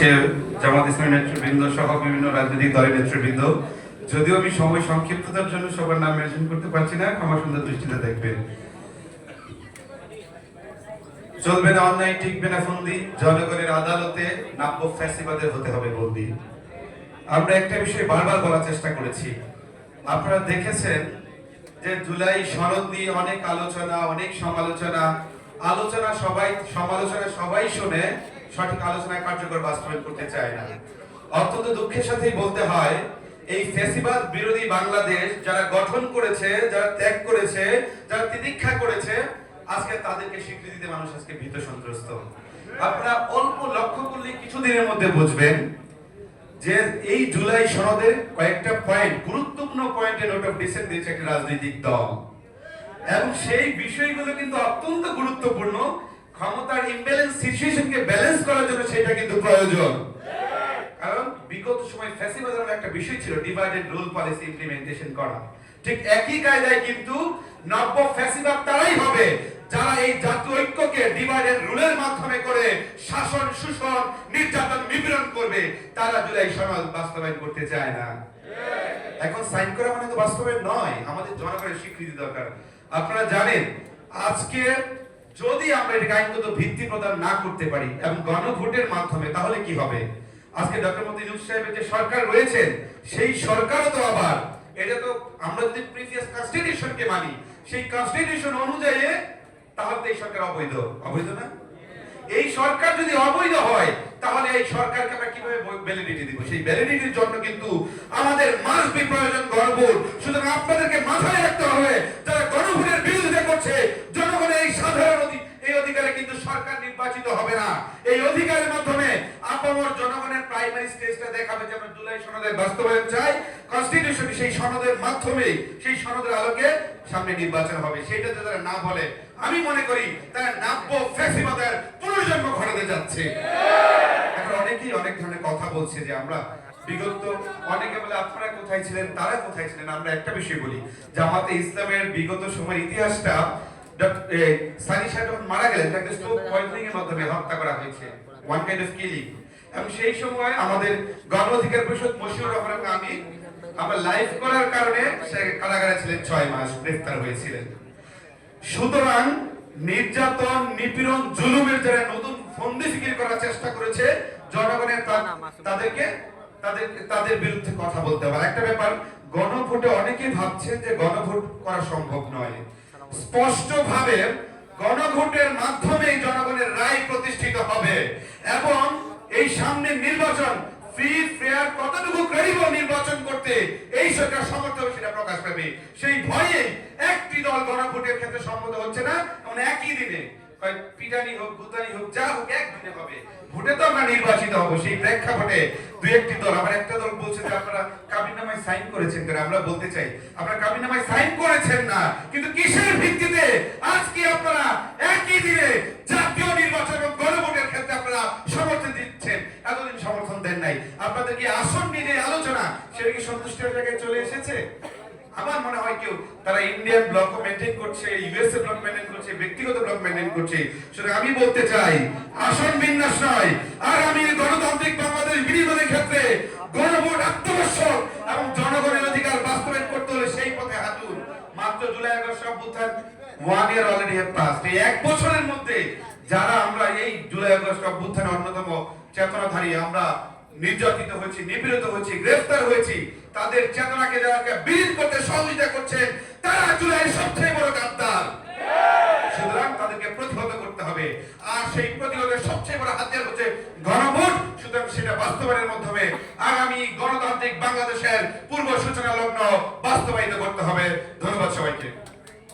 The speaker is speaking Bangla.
আজকে জামাত ইসলামী নেতৃবৃন্দ সহ বিভিন্ন রাজনৈতিক দলের নেতৃবৃন্দ, যদিও আমি সময় সংক্ষিপ্ততার জন্য সবার নাম মেনশন করতে পারছি না, ক্ষমা সুন্দর দৃষ্টিতে দেখবেন। চলবে না অন্যায়, টিকবে না ফন্দি, জনগণের আদালতে নাব্য ফ্যাসিবাদের হতে হবে বন্দি। আমরা একটা বিষয় বারবার বলার চেষ্টা করেছি। আপনারা দেখেছেন যে জুলাই সনদ নিয়ে অনেক আলোচনা, অনেক সমালোচনা, আলোচনা সবাই, সমালোচনা সবাই শুনে সঠিক আলোচনায় কার্যকর বাস্তবায়ন করতে চায় না। অত্যন্ত দুঃখের সাথেই বলতে হয়, এই ফ্যাসিবাদ বিরোধী বাংলাদেশ যারা গঠন করেছে, যারা ত্যাগ করেছে, যারা তিতিক্ষা করেছে, আজকে তাদেরকে স্বীকৃতি দিতে মানুষ আজকে ভীত সন্ত্রস্ত। আপনারা অল্প লক্ষ্য করলে কিছুদিনের মধ্যে বুঝবেন যে এই জুলাই সনদের কয়েকটা পয়েন্ট গুরুত্বপূর্ণ পয়েন্টে নোট অফ ডিসেন্ট দিয়েছে একটা রাজনৈতিক দল। এবং সেই বিষয়গুলো কিন্তু অত্যন্ত গুরুত্বপূর্ণ। ক্ষমতার সিচুয়েশনকে ব্যালেন্স করার জন্য সেটা কিন্তু প্রয়োজন। কারণ বিগত সময় একটা বিষয় ছিল ডিভাইডেড রুল পলিসি ইমপ্লিমেন্টেশন করা। ঠিক একই কায়দায় কিন্তু নব্য ফ্যাসিবাদ তারাই হবে, যারা এই জাতীয় ঐক্যকে ডিভাইডেড রুলের মাধ্যমে করে শাসন, শোষণ, নির্যাতন, নিপীড়ন করবে, তারা জুলাই বাস্তবায়ন করতে চায় না। এখন সাইন করা মানে তো নয়, আমাদের জনগণের স্বীকৃতি দরকার। আপনারা জানেন, আজকে যদি আমরা এটাকে আইনগত ভিত্তি প্রদান না করতে পারি এবং গণভোটের মাধ্যমে, তাহলে কি হবে? আজকে ডক্টর মোদী ইউনুস সাহেবের যে সরকার রয়েছেন সেই সরকারও তো আবার, এটা তো আমরা যদি প্রিভিয়াস কনস্টিটিউশনকে মানি, সেই কনস্টিটিউশন অনুযায়ী তাহলে এই সরকার অবৈধ। অবৈধ না? এই সরকার যদি অবৈধ হয়, তাহলে এই সরকারকে আমরা কীভাবে ভ্যালিডিটি দিব? সেই ভ্যালিডিটির জন্য কিন্তু আমাদের মাস্ট বি প্রয়োজন গণভোট সুতরাং আপনাদেরকে মাথায় রাখতে হবে, যারা গণভোটের বিরোধিতা করছে জনগণের এই সাধারণ অধি- এই অধিকারে কিন্তু সরকার নির্বাচিত হবে না এই অধিকারের মাধ্যমে আপামর জনগণের প্রাইমারি স্টেজটা জুলাই সনদের বাস্তবায়ন চাই কনস্টিটিউশন সেই সনদের মাধ্যমে, সেই সনদের আলোকে সামনে নির্বাচন হবে। সেটা যদি তারা না বলে, আমি মনে করি তারা নাব্য ফ্যাসিবাদের পুনর্জন্ম ঘটাতে যাচ্ছে। এখন অনেকেই অনেক ধরনের কথা বলছে যে আমরা বিগত, অনেকে বলে, আপনারা কোথায় ছিলেন? তারা কোথায় ছিলেন? আমরা একটা বিষয় বলি, জামাতে ইসলামের বিগত সময়ের ইতিহাসটা সানি সাহেব মারা গেলেন। তাকে স্ট্রোক পয়জনিং এর মাধ্যমে হত্যা করা হয়েছে। ওয়ান কাইন্ড অফ কিলিং এবং সেই সময় আমাদের গণ অধিকার পরিষদ মশিউর রহমান আমি আমরা লাইভ করার কারণে সে কারাগারে ছিলেন ছয় মাস, গ্রেফতার হয়েছিলেন। সুতরাং নির্যাতন, নিপীড়ন, জুলুমের যারা নতুন ফন্দি ফিকির করার চেষ্টা করেছে, জনগণের তাদেরকে তাদের তাদের বিরুদ্ধে কথা বলতে হবে। একটা ব্যাপার, গণভোটে অনেকেই ভাবছেন যে গণভোট করা সম্ভব নয়। স্পষ্টভাবে গণভোটের মাধ্যমেই জনগণের রায় প্রতিষ্ঠিত হবে এবং এই সামনে নির্বাচন কতটুকু নির্বাচন করতে এই সরকার সমর্থ হবে সেটা প্রকাশ পাবে। সেই ভয়ে একটি দল গণভোটের ক্ষেত্রে সম্মত হচ্ছে না মানে একই দিনে। পিটানি হোক হোক, যা হোক, একদিনে হবে। ভোটে তো আমরা নির্বাচিত হব, সেই প্রেক্ষাপটে একটি দল একটা দল বলছে যে আপনারা কাবিননামায় সাইন করেছেন কেন, আমরা বলতে চাই, আপনারা কাবিননামায় সাইন করেছেন না, কিন্তু কিসের ভিত্তিতে আজকে আপনারা একই দিনে কি জায়গায় চলে এসেছে? আমার মনে হয় কেউ তারা ইন্ডিয়ান ব্লক মেনটেন করছে, ইউএসএ ব্লক মেনটেন করছে, ব্যক্তিগত ব্লক মেনটেন করছে। সুতরাং আমি বলতে চাই, আসন বিন্যাস নয়। আর আমি গণতান্ত্রিক বাংলাদেশ বিনিয়োগের ক্ষেত্রে গণভোট আত্মবর্ষক এবং জনগণের অধিকার বাস্তবায়ন করতে হলে সেই পথে হাঁটুন। মাত্র জুলাই আগস্ট অভ্যুত্থান one year already have past এই এক বছরের মধ্যে যারা আমরা এই জুলাই আগস্ট অভ্যুত্থানের অন্যতম চেতনাধারী, আমরা নির্যাতিত হয়েছি, নিপীড়িত হয়েছি, গ্রেফতার হয়েছি, তাদের চেতনাকে যারা বিলীন করতে সহযোগিতা করছেন, তারা জুলাইয়ের সবচেয়ে বড় গাদ্দার। সুতরাং তাদেরকে প্রতিহত করতে হবে। আর সেই প্রতিহতের সবচেয়ে বড় হাতিয়ার হচ্ছে গণভোট। সুতরাং সেটা বাস্তবায়নের মাধ্যমে আগামী গণতান্ত্রিক বাংলাদেশের পূর্ব সূচনা লগ্ন বাস্তবায়িত করতে হবে।